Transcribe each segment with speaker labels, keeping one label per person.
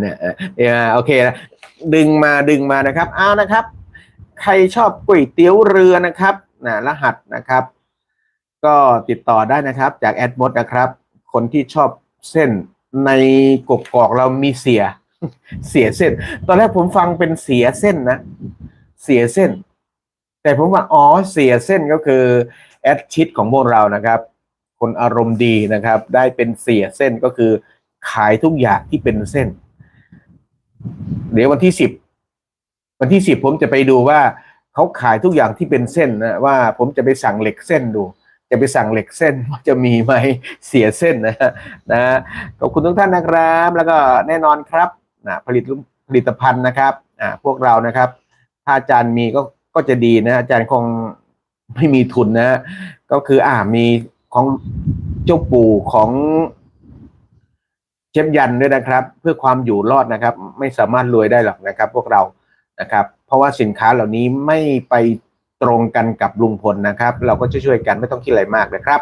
Speaker 1: เนี่ยเออโอเคนะดึงมาดึงมานะครับเอานะครับ ใครชอบก๋วยเตี๋ยวเรือนะครับนะรหัสนะครับ ก็ติดต่อได้นะครับ จากแอดมดนะครับ คนที่ชอบเส้นในกบกอกเรามีเสีย เสียเส้น ตอนแรกผมฟังเป็นเสียเส้นนะ เสียเส้น แต่ผมว่าอ๋อเสียเส้นก็คือแอดชิดของพวกเรานะครับ คนอารมณ์ดีนะครับ ได้เป็นเสียเส้นก็คือ ขายทุกอย่างที่เป็นเส้น เดี๋ยววันที่สิบวันที่สิบผมจะไปดูว่าเขาขายทุกอย่างที่เป็นเส้นนะว่าผมจะไปสั่งเหล็กเส้นดู จะไปสั่งเหล็กเส้นว่าจะมีไหมเสียเส้นนะนะขอบคุณทุกท่านนะครับ แล้วก็แน่นอนครับนะผลิตผลิตภัณฑ์นะครับอ่าพวกเรานะครับ ถ้าอาจารย์มีก็ก็จะดีนะ อาจารย์คงไม่มีทุนนะ ก็คืออ่ามีของเจ้าปู่ของ เชฟยันด้วยนะครับ เพื่อความอยู่รอดนะครับ ไม่สามารถรวยได้หรอกนะครับ พวกเรานะครับ เพราะว่าสินค้าเหล่านี้ไม่ไปตรงกันกับลุงพลนะครับ เราก็จะช่วยกันไม่ต้องคิดอะไรมากนะครับ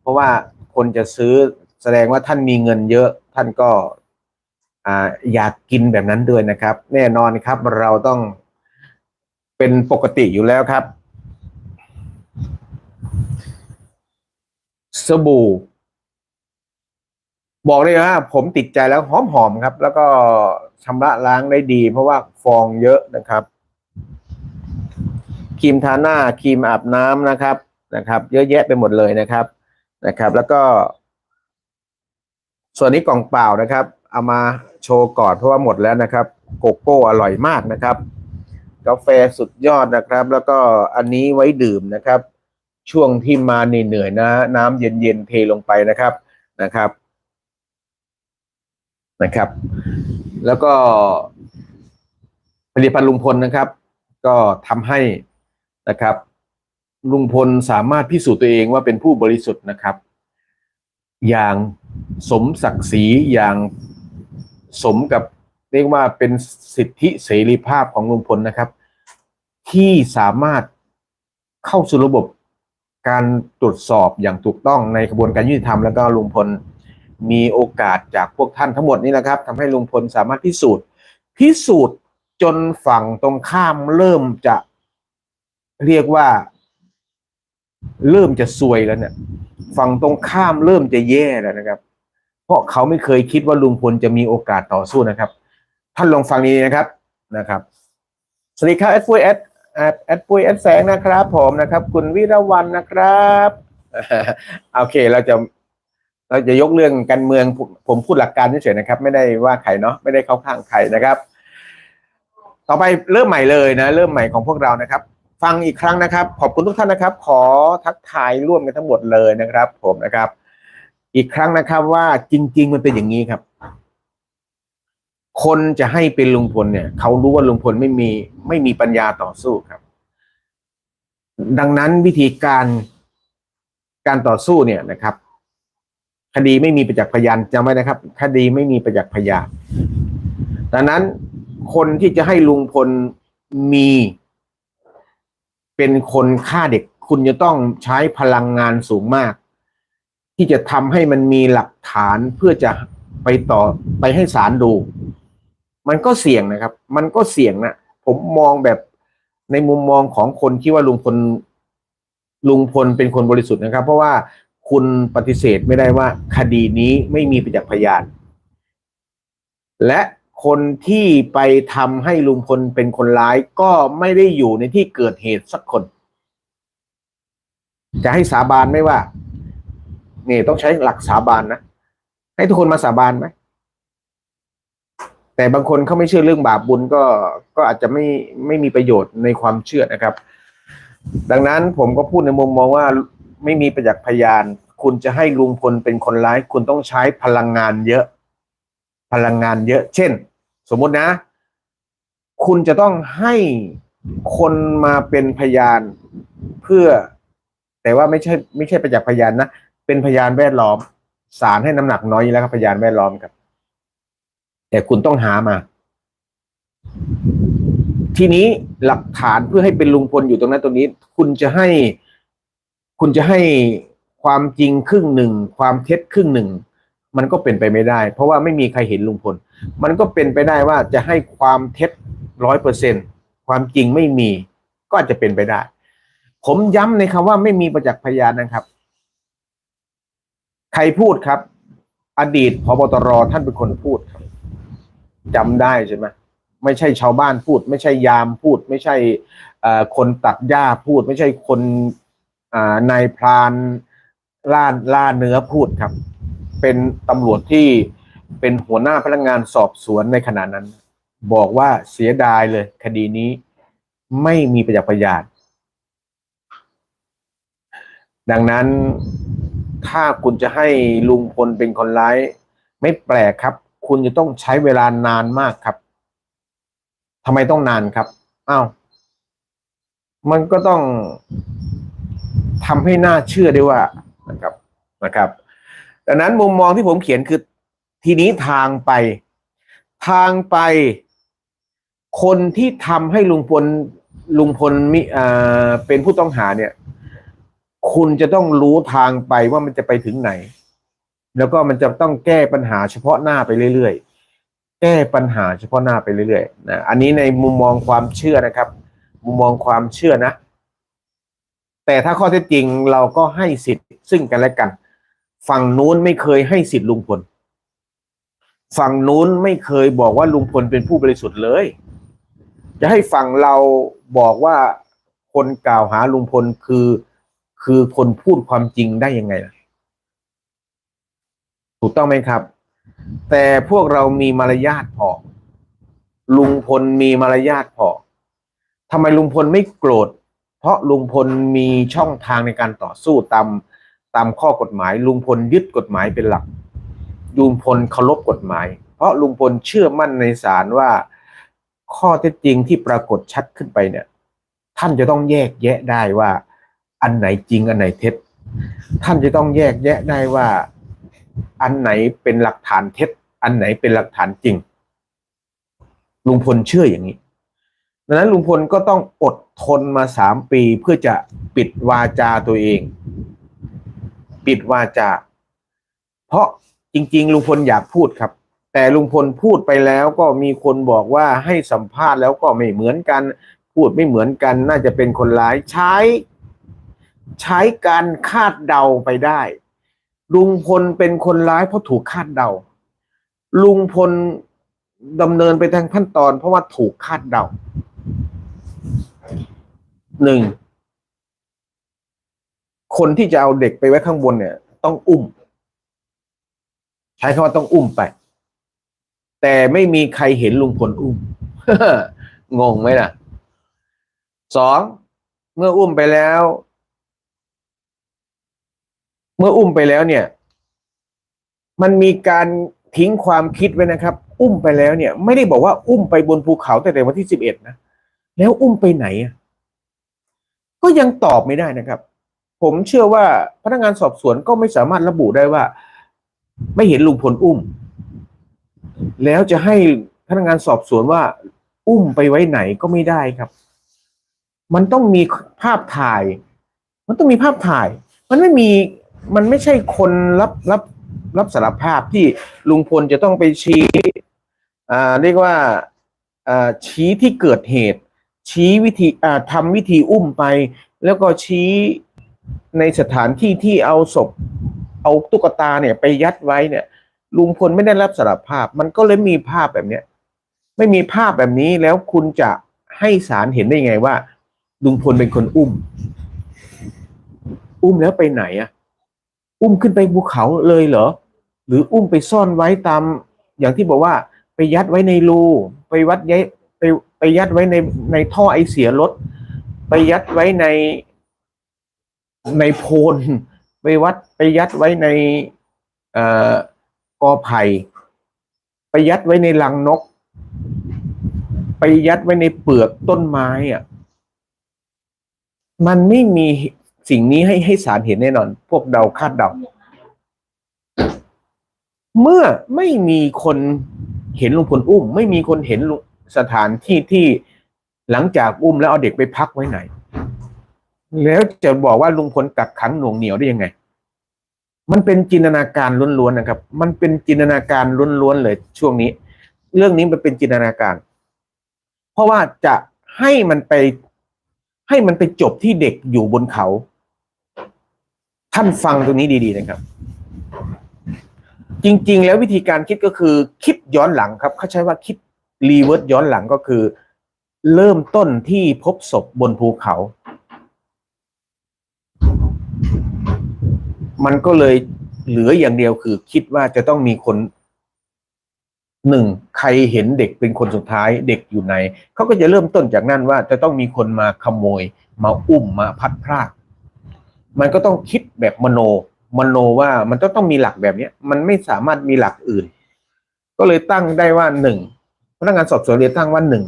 Speaker 1: เพราะว่าคนจะซื้อแสดงว่าท่านมีเงินเยอะท่านก็ออยากกินแบบนั้นด้วยนะครับ แน่นอนครับเราต้องเป็นปกติอยู่แล้วครับ สบู่ บอกเลยว่าผมติดใจแล้วหอมๆครับ แล้วก็ชำระล้างได้ดี เพราะว่าฟองเยอะนะครับครีมทาหน้าครีมอาบน้ำนะครับนะครับ เยอะแยะไปหมดเลยนะครับนะครับ แล้วก็ ส่วนนี้กล่องเปล่านะครับ เอามาโชว์ก่อนเพราะว่าหมดแล้วนะครับ โกโก้อร่อยมากนะครับ กาแฟสุดยอดนะครับ แล้วก็อันนี้ไว้ดื่มนะครับ ช่วงที่มาเหนื่อยๆนะ น้ำเย็นๆเทลงไปนะครับนะครับ นะครับ แล้วก็ผลิตภัณฑ์ลุงพลนะครับ ก็ทำให้นะครับ ลุงพลสามารถพิสูจน์ตัวเองว่าเป็นผู้บริสุทธิ์นะครับ อย่างสมศักดิ์ศรีอย่างสมกับเรียกว่าเป็นสิทธิเสรีภาพของลุงพลนะครับ ที่สามารถเข้าสู่ระบบการตรวจสอบอย่างถูกต้องในกระบวนการยุติธรรมแล้วก็ลุงพล มีโอกาสจากพวกท่านทั้งหมดนี้นะครับทำให้ลุงพลสามารถพิสูจน์ พิสูจน์จนฝั่งตรงข้ามเริ่มจะเรียกว่า เริ่มจะซวยแล้วเนี่ยฝั่งตรงข้ามเริ่มจะแย่แล้วนะครับ เพราะเขาไม่เคยคิดว่าลุงพลจะมีโอกาสต่อสู้นะครับ ท่านลองฟังนี้นะครับนะครับสวัสดีครับแอดปุ้ยแอดแอดแอดปุ้ยแอดแสงนะครับ ผมนะครับ คุณวิรวันนะครับโอเคเราจะ เราจะยกเรื่องการเมืองผมพูดหลักการเฉยๆนะครับ ไม่ได้ว่าใครเนาะไม่ได้เข้าข้างใครนะครับ ต่อไปเริ่มใหม่เลยนะ เริ่มใหม่ของพวกเรานะครับ ฟังอีกครั้งนะครับ ขอบคุณทุกท่านนะครับ ขอทักทายร่วมกันทั้งหมดเลยนะครับ ผมนะครับ อีกครั้งนะครับว่าจริง ๆ มันเป็นอย่างนี้ครับ คนจะให้เป็นลุงพลเนี่ยเขารู้ว่าลุงพลไม่มีไม่มีปัญญาต่อสู้ครับ ดังนั้นวิธีการการต่อสู้เนี่ยนะครับ คดีไม่มีประจักษ์พยานจำไว้นะครับ คดีไม่มีประจักษ์พยานดังนั้นคนที่จะให้ลุงพลมี เป็นคนฆ่าเด็ก คุณจะต้องใช้พลังงานสูงมาก ที่จะทำให้มันมีหลักฐานเพื่อจะไปต่อไปให้ศาลดู มันก็เสี่ยงนะครับ มันก็เสี่ยงนะผมมองแบบในมุมมองของคนที่ว่าลุงพลลุงพลเป็นคนบริสุทธิ์นะครับ เพราะว่า คุณปฏิเสธไม่ได้ว่าคดีนี้ไม่มีประจักษ์พยาน และคนที่ไปทำให้ลุงพลเป็นคนร้ายก็ไม่ได้อยู่ในที่เกิดเหตุสักคน จะให้สาบานไหมว่านี่ต้องใช้หลักสาบานนะ ให้ทุกคนมาสาบานไหมแต่บางคนเขาไม่เชื่อเรื่องบาปบุญก็ก็อาจจะไม่ไม่มีประโยชน์ในความเชื่อนะครับ ดังนั้นผมก็พูดในมุมมองว่า ไม่มีประจักษ์พยาน คุณจะให้ลุงพลเป็นคนร้าย คุณต้องใช้พลังงานเยอะ พลังงานเยอะ เช่น สมมตินะ คุณจะต้องให้คนมาเป็นพยานเพื่อ แต่ว่าไม่ใช่ ไม่ใช่ประจักษ์พยานนะเป็นพยานแวดล้อมศาลให้น้ำหนักน้อยแล้วครับพยานแวดล้อมครับ แต่คุณต้องหามา ทีนี้หลักฐานเพื่อให้เป็นลุงพลอยู่ตรงนั้นตรงนี้ คุณจะให้ คุณจะให้ความจริงครึ่งหนึ่ง ความเท็จครึ่งหนึ่ง มันก็เป็นไปไม่ได้ เพราะว่าไม่มีใครเห็นลุงพล มันก็เป็นไปได้ว่าจะให้ความเท็จร้อยเปอร์เซ็นความจริงไม่มี ก็อาจจะเป็นไปได้ ผมย้ำในคำว่าไม่มีประจักษ์พยานนะครับ ใครพูดครับ อดีตพบตรท่านเป็นคนพูดครับจำได้ใช่ไหมไม่ใช่ชาวบ้านพูด ไม่ใช่ยามพูด ไม่ใช่คนตัดหญ้าพูด ไม่ใช่คน นายพรานล่าล่าเนื้อพูดครับ เป็นตำรวจที่เป็นหัวหน้าพนักงานสอบสวนในขณะนั้น บอกว่าเสียดายเลย คดีนี้ไม่มีประจักษ์พยานดังนั้นถ้าคุณจะให้ลุงพลเป็นคนร้าย ไม่แปลกครับ คุณจะต้องใช้เวลานานมากครับทำไมต้องนานครับอ้าวมันก็ต้อง ทำให้น่าเชื่อได้ว่านะครับนะครับดังนั้นมุมมองที่ผมเขียนคือทีนี้ทางไป ทางไป คนที่ทำให้ลุงพลลุงพลมิอ่าเป็นผู้ต้องหาเนี่ย คุณจะต้องรู้ทางไปว่ามันจะไปถึงไหน แล้วก็มันจะต้องแก้ปัญหาเฉพาะหน้าไปเรื่อยๆ แก้ปัญหาเฉพาะหน้าไปเรื่อยๆนะอันนี้ในมุมมองความเชื่อนะครับ มุมมองความเชื่อนะ แต่ถ้าข้อเท็จจริงเราก็ให้สิทธิ์ซึ่งกันและกัน ฝั่งนู้นไม่เคยให้สิทธิ์ลุงพล ฝั่งนู้นไม่เคยบอกว่าลุงพลเป็นผู้บริสุทธิ์เลย จะให้ฝั่งเราบอกว่าคนกล่าวหาลุงพลคือคือคนพูดความจริงได้ยังไงล่ะถูกต้องไหมครับ แต่พวกเรามีมารยาทพอ ลุงพลมีมารยาทพอทำไมลุงพลไม่โกรธ ราะลุงพลมีช่องทางในการต่อสู้ตามตามข้อกฎหมาย ลุงพลยึดกฎหมายเป็นหลักลุงพลเคารพกฎหมาย เพราะลุงพลเชื่อมั่นในศาลว่าข้อเท็จจริงที่ปรากฏชัดขึ้นไปเนี่ย ท่านจะต้องแยกแยะได้ว่า อันไหนจริงอันไหนเท็จ ท่านจะต้องแยกแยะได้ว่า อันไหนเป็นหลักฐานเท็จ อันไหนเป็นหลักฐานจริงลุงพลเชื่ออย่างนี้ ดังนั้นลุงพลก็ต้องอดทนมาสามปีเพื่อจะปิดวาจาตัวเอง ปิดวาจา เพราะจริง ๆ ลุงพลอยากพูดครับ แต่ลุงพลพูดไปแล้วก็มีคนบอกว่าให้สัมภาษณ์แล้วก็ไม่เหมือนกัน พูดไม่เหมือนกัน น่าจะเป็นคนร้ายใช้ ใช้การคาดเดาไปได้ ลุงพลเป็นคนร้ายเพราะถูกคาดเดา ลุงพลดำเนินไปทางขั้นตอนเพราะว่าถูกคาดเดา หนึ่งคนที่จะเอาเด็กไปไว้ข้างบนเนี่ย ต้องอุ้ม ใช้คำว่าต้องอุ้มไป แต่ไม่มีใครเห็นลุงพลอุ้มงงไหมล่ะสองเมื่ออุ้มไปแล้ว เมื่ออุ้มไปแล้วเนี่ย มันมีการทิ้งความคิดไว้นะครับ อุ้มไปแล้วเนี่ย ไม่ได้บอกว่าอุ้มไปบนภูเขาแต่แต่วันที่สิบเอ็ดนะแล้วอุ้มไปไหนอะ ก็ยังตอบไม่ได้นะครับ ผมเชื่อว่าพนักงานสอบสวนก็ไม่สามารถระบุได้ว่า ไม่เห็นลุงพลอุ้ม แล้วจะให้พนักงานสอบสวนว่า อุ้มไปไว้ไหนก็ไม่ได้ครับ มันต้องมีภาพถ่าย มันต้องมีภาพถ่าย มันไม่มีมันไม่ใช่คนรับรับรับสารภาพที่ลุงพลจะต้องไปชี้อ่าเรียกว่าอ่าชี้ที่เกิดเหตุ ชี้วิธีอ่าทำวิธีอุ้มไป แล้วก็ชี้ในสถานที่ที่เอาศพ เอาตุ๊กตาเนี่ยไปยัดไว้เนี่ย ลุงพลไม่ได้รับสารภาพ มันก็เลยมีภาพแบบเนี้ยไม่มีภาพแบบนี้แล้วคุณจะให้ศาลเห็นได้ไงว่า ลุงพลเป็นคนอุ้ม อุ้มแล้วไปไหนอะอุ้มขึ้นไปภูเขาเลยเหรอ หรืออุ้มไปซ่อนไว้ตาม อย่างที่บอกว่า ไปยัดไว้ในรูไปวัดย้าย ไปยัดไว้ในในท่อไอเสียรถ ไปยัดไว้ในในโพนไปวัดไปยัดไว้ในเอ่อกอไผ่ไปยัดไว้ในลังนก ไปยัดไว้ในเปลือกต้นไม้อะมันไม่มีสิ่งนี้ให้ให้สารเห็นแน่นอน พวกเดาคาดเดา เมื่อไม่มีคนเห็นลุงพลอุ้ม ไม่มีคนเห็นลุง สถานที่ที่หลังจากอุ้มแล้วเอาเด็กไปพักไว้ไหน แล้วจะบอกว่าลุงพลกักขังหน่วงเหนียวได้ยังไง มันเป็นจินตนาการล้วนๆนะครับ มันเป็นจินตนาการล้วนๆเลยช่วงนี้ เรื่องนี้มันเป็นจินตนาการ เพราะว่าจะให้มันไป ให้มันไปจบที่เด็กอยู่บนเขา ท่านฟังตรงนี้ดี ๆ นะครับ จริง ๆ แล้ววิธีการคิดก็คือ คิดย้อนหลังครับเขาใช้ว่าคิด รีเวิร์สย้อนหลังก็คือ เริ่มต้นที่พบศพบนภูเขา มันก็เลยเหลืออย่างเดียวคือ คิดว่าจะต้องมีคนหนึ่งใครเห็นเด็กเป็นคนสุดท้ายเด็กอยู่ไหนเขาก็จะเริ่มต้นจากนั่นว่าจะต้องมีคนมาขโมย มาอุ้มมาพัดพรากมันก็ต้องคิดแบบมโน มโนว่ามันต้องต้องมีหลักแบบเนี้ยมันไม่สามารถมีหลักอื่น ก็เลยตั้งได้ว่าหนึ่ง พนักงานสอบสวนเลยตั้งว่าหนึ่ง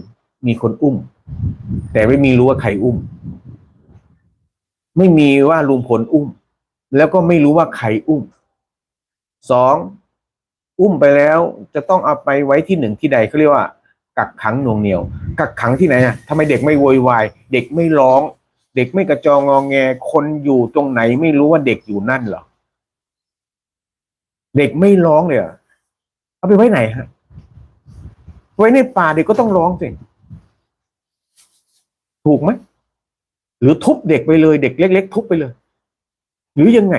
Speaker 1: มีคนอุ้ม แต่ไม่มีรู้ว่าใครอุ้ม ไม่มีว่าลุงพลอุ้ม แล้วก็ไม่รู้ว่าใครอุ้มสองอุ้มไปแล้วจะต้องเอาไปไว้ที่หนึ่งที่ใดเขาเรียกว่า กักขังหน่วงเหนียว กักขังที่ไหนอะทำไมเด็กไม่โวยวายเด็กไม่ร้อง เด็กไม่กระจองงองแงคนอยู่ตรงไหนไม่รู้ว่าเด็กอยู่นั่นเหรอเด็กไม่ร้องเลยเอาไปไว้ไหนฮะ ไว้ในป่าเด็กก็ต้องร้องสิถูกไหมหรือทุบเด็กไปเลยเด็กเล็ก ๆ ทุบไปเลย หรือยังไง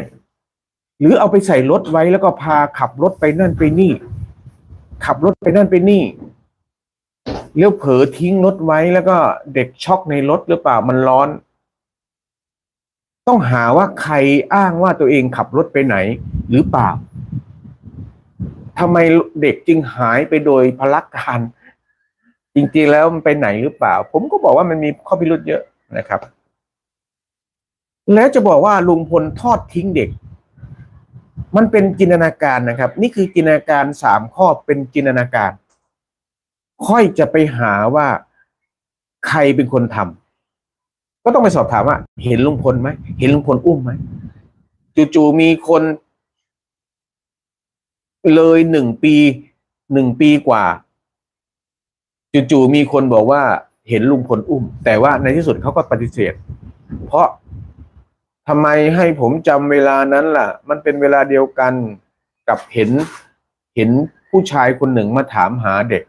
Speaker 1: หรือเอาไปใส่รถไว้แล้วก็พาขับรถไปนั่นไปนี่ ขับรถไปนั่นไปนี่แล้วเผลอทิ้งรถไว้แล้วก็เด็กช็อกในรถหรือเปล่ามันร้อน ต้องหาว่าใครอ้างว่าตัวเองขับรถไปไหน หรือเปล่า ทำไมเด็กจึงหายไปโดยพลักการ จริงๆแล้วมันไปไหนหรือเปล่า ผมก็บอกว่ามันมีข้อพิรุธเยอะนะครับ แล้วจะบอกว่าลุงพลทอดทิ้งเด็ก มันเป็นจินตนาการนะครับ นี่คือจินตนาการสามข้อเป็นจินตนาการ ค่อยจะไปหาว่าใครเป็นคนทำก็ต้องไปสอบถามว่า เห็นลุงพลไหมเห็นลุงพลอุ้มไหมจู่ๆมีคน เลยหนึ่งปีหนึ่งปีกว่าจู่ๆมีคนบอกว่าเห็นลุงพลอุ้ม แต่ว่าในที่สุดเขาก็ปฏิเสธ เพราะทำไมให้ผมจำเวลานั้นล่ะ มันเป็นเวลาเดียวกันกับเห็นเห็นผู้ชายคนหนึ่งมาถามหาเด็ก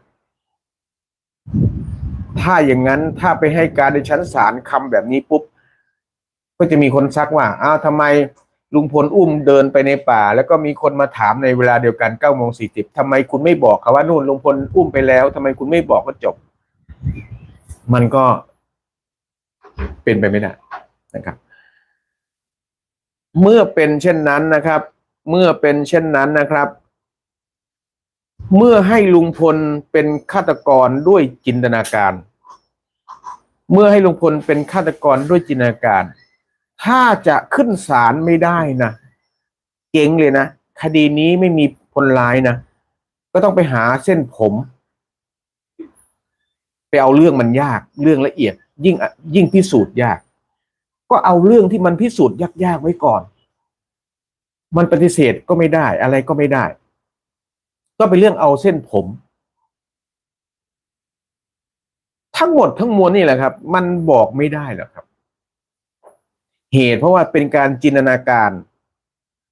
Speaker 1: ถ้าอย่างนั้นถ้าไปให้การในชั้นศาลคำแบบนี้ปุ๊บ ก็จะมีคนซักว่าอ้าวทำไม ลุงพลอุ้มเดินไปในป่า แล้วก็มีคนมาถามในเวลาเดียวกันเก้าโมงสี่สิบทำไมคุณไม่บอกเขาว่านู่นลุงพลอุ้มไปแล้วทำไมคุณไม่บอกก็จบ มันก็เป็นไปไม่ได้นะครับ เมื่อเป็นเช่นนั้นนะครับ เมื่อเป็นเช่นนั้นนะครับ เมื่อให้ลุงพลเป็นฆาตกรด้วยจินตนาการ เมื่อให้ลุงพลเป็นฆาตกรด้วยจินตนาการ ถ้าจะขึ้นศาลไม่ได้นะเก่งเลยนะคดีนี้ไม่มีคนร้ายนะก็ต้องไปหาเส้นผม ไปเอาเรื่องมันยากเรื่องละเอียด ยิ่งยิ่งพิสูจน์ยาก ก็เอาเรื่องที่มันพิสูจน์ยากๆไว้ก่อน มันปฏิเสธก็ไม่ได้ อะไรก็ไม่ได้ ก็เป็นเรื่องเอาเส้นผม ทั้งหมดทั้งมวลนี่แหละครับ มันบอกไม่ได้หรอกครับ เหตุ เพราะว่าเป็นการจินตนาการ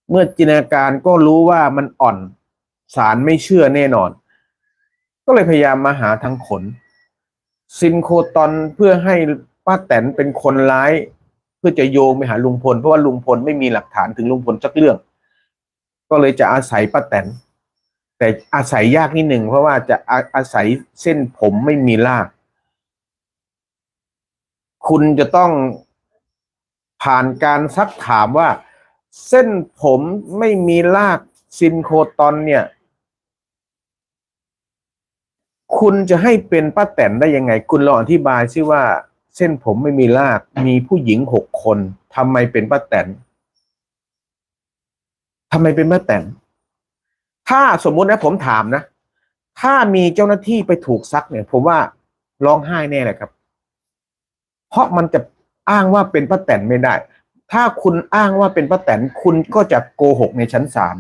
Speaker 1: เมื่อจินตนาการก็รู้ว่ามันอ่อนสารไม่เชื่อแน่นอน ก็เลยพยายามมาหาทางขน ซินโคตอนเพื่อให้ป้าแตนเป็นคนร้าย เพื่อจะโยงไปหาลุงพล เพราะว่าลุงพลไม่มีหลักฐานถึงลุงพลสักเรื่อง ก็เลยจะอาศัยป้าแตนแต่อาศัยยากนิดหนึ่งเพราะว่าจะอาอาศัยเส้นผมไม่มีราก คุณจะต้อง ผ่านการซักถามว่า เส้นผมไม่มีรากซินโคตอนเนี่ย คุณจะให้เป็นป้าแตนได้ยังไง คุณลองอธิบายซิว่า เส้นผมไม่มีรากมีผู้หญิงหกคนทำไมเป็นป้าแตนทำไมเป็นป้าแตนถ้าสมมุตินะผมถามนะ ถ้ามีเจ้าหน้าที่ไปถูกซักเนี่ย ผมว่าร้องไห้แน่เลยครับ เพราะมันจะ อ้างว่าเป็นป้าแตนไม่ได้ ถ้าคุณอ้างว่าเป็นป้าแตนคุณก็จะโกหกในชั้นศาล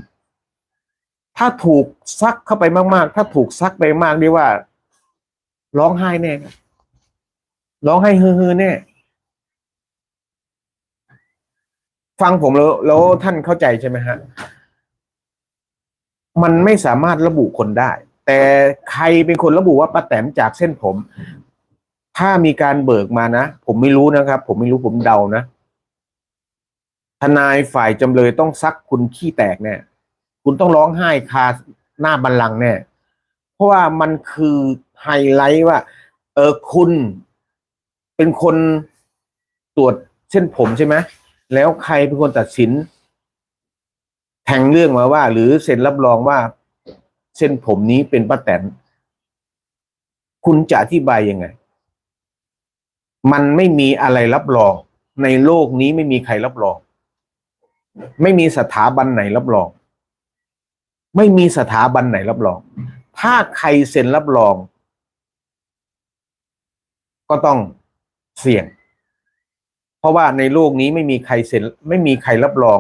Speaker 1: ถ้าถูกซักเข้าไปมาก ๆ ถ้าถูกซักไปมากเรียกว่า ร้องไห้แน่ครับร้องไห้ฮือๆแน่ฟังผมแล้วแล้วท่านเข้าใจใช่ไหมฮะ มันไม่สามารถระบุคนได้ แต่ใครเป็นคนระบุว่าป้าแตนจากเส้นผม ถ้ามีการเบิกมานะ ผมไม่รู้นะครับ ผมไม่รู้ผมเดานะทนายฝ่ายจำเลยต้องซักคุณขี้แตกแน่คุณต้องร้องไห้คาหน้าบัลลังแน่เพราะว่ามันคือไฮไลท์ว่า เออคุณเป็นคนตรวจเส้นผมใช่ไหมแล้วใครเป็นคนตัดสิน แทงเรื่องมาว่า หรือเซ็นรับรองว่า เส้นผมนี้เป็นป้าแตน คุณจะอธิบายยังไง มันไม่มีอะไรรับรอง ในโลกนี้ไม่มีใครรับรอง ไม่มีสถาบันไหนรับรอง ไม่มีสถาบันไหนรับรอง ถ้าใครเซ็นรับรอง ก็ต้องเสี่ยง เพราะว่าในโลกนี้ไม่มีใครเซ็นไม่มีใครรับรอง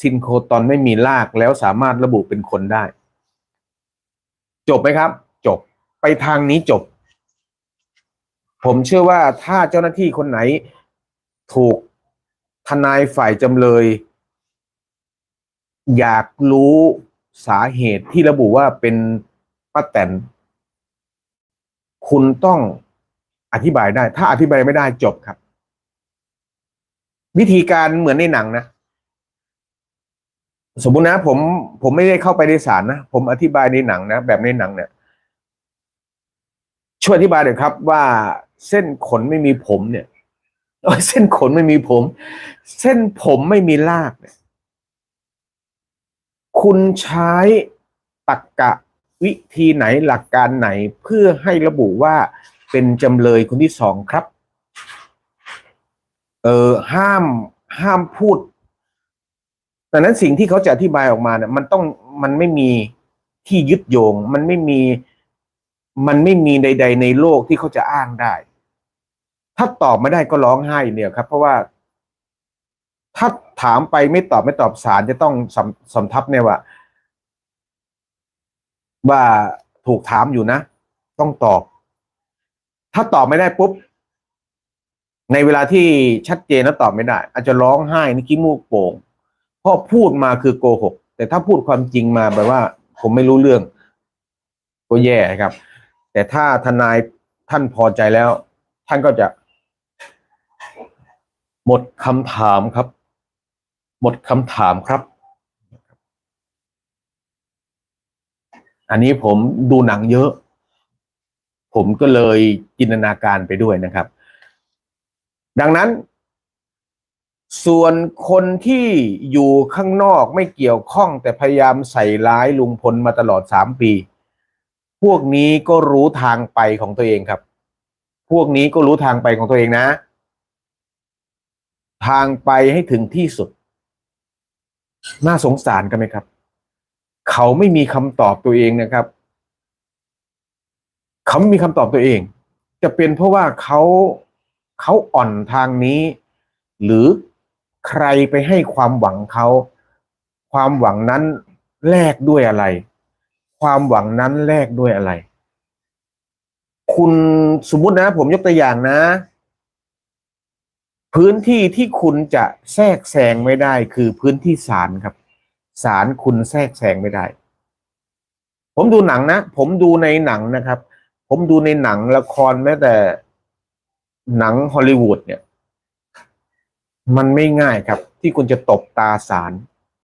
Speaker 1: ซินโครตอนไม่มีรากแล้วสามารถระบุเป็นคนได้ จบไหมครับ จบไปทางนี้จบ ผมเชื่อว่าถ้าเจ้าหน้าที่คนไหนถูกทนายฝ่ายจำเลย อยากรู้สาเหตุที่ระบุว่าเป็นป้าแตนคุณต้องอธิบายได้ ถ้าอธิบายไม่ได้จบครับ วิธีการเหมือนในหนังนะ สมมุตินะผมผมไม่ได้เข้าไปในศาลนะ ผมอธิบายในหนังนะ แบบในหนังเนี่ยช่วยอธิบายหน่อยครับว่า เส้นขนไม่มีผมเนี่ยเส้นขนไม่มีผม เส้นผมไม่มีรากเนี่ย คุณใช้ตรกกะวิธีไหนหลักการไหนเพื่อให้ระบุว่าเป็นจำเลยคนที่สองครับ เออห้ามห้ามพูดดังนั้นสิ่งที่เขาจะอธิบายออกมาเนี่ยมันต้องมันไม่มีที่ยึดโยง มันไม่มีมันไม่มีใด ๆ ในโลกที่เขาจะอ้างได้ ถ้าตอบไม่ได้ก็ร้องไห้เนี่ยครับ เพราะว่าถ้าถามไปไม่ตอบไม่ตอบสารจะต้องสำสำทับเนี่ยว่า ว่าถูกถามอยู่นะ ต้องตอบ ถ้าตอบไม่ได้ปุ๊บ ในเวลาที่ชัดเจนแล้วตอบไม่ได้ อาจจะร้องไห้นี่ขี้มูกโป่งเพราะพูดมาคือโกหก แต่ถ้าพูดความจริงมาแบบว่า ผมไม่รู้เรื่อง ก็แย่ครับ แต่ถ้าทนายท่านพอใจแล้ว ท่านก็จะ หมดคำถามครับ หมดคำถามครับ อันนี้ผมดูหนังเยอะ ผมก็เลยจินตนาการไปด้วยนะครับ ดังนั้น ส่วนคนที่อยู่ข้างนอกไม่เกี่ยวข้องแต่พยายามใส่ร้ายลุงพลมาตลอดสามปี พวกนี้ก็รู้ทางไปของตัวเองครับ พวกนี้ก็รู้ทางไปของตัวเองนะ ทางไปให้ถึงที่สุด น่าสงสารกันไหมครับ เขาไม่มีคำตอบตัวเองนะครับ เขาไม่มีคำตอบตัวเอง จะเป็นเพราะว่าเขาเขาอ่อนทางนี้ หรือใครไปให้ความหวังเขา ความหวังนั้นแลกด้วยอะไร ความหวังนั้นแลกด้วยอะไร คุณสมมุตินะ ผมยกตัวอย่างนะ พื้นที่ที่คุณจะแทรกแซงไม่ได้ คือพื้นที่ศาลครับศาลคุณแทรกแซงไม่ได้ ผมดูหนังนะ ผมดูในหนังนะครับ ผมดูในหนังละครแม้แต่หนังฮอลลีวูดเนี่ย มันไม่ง่ายครับ ที่คุณจะตบตาศาล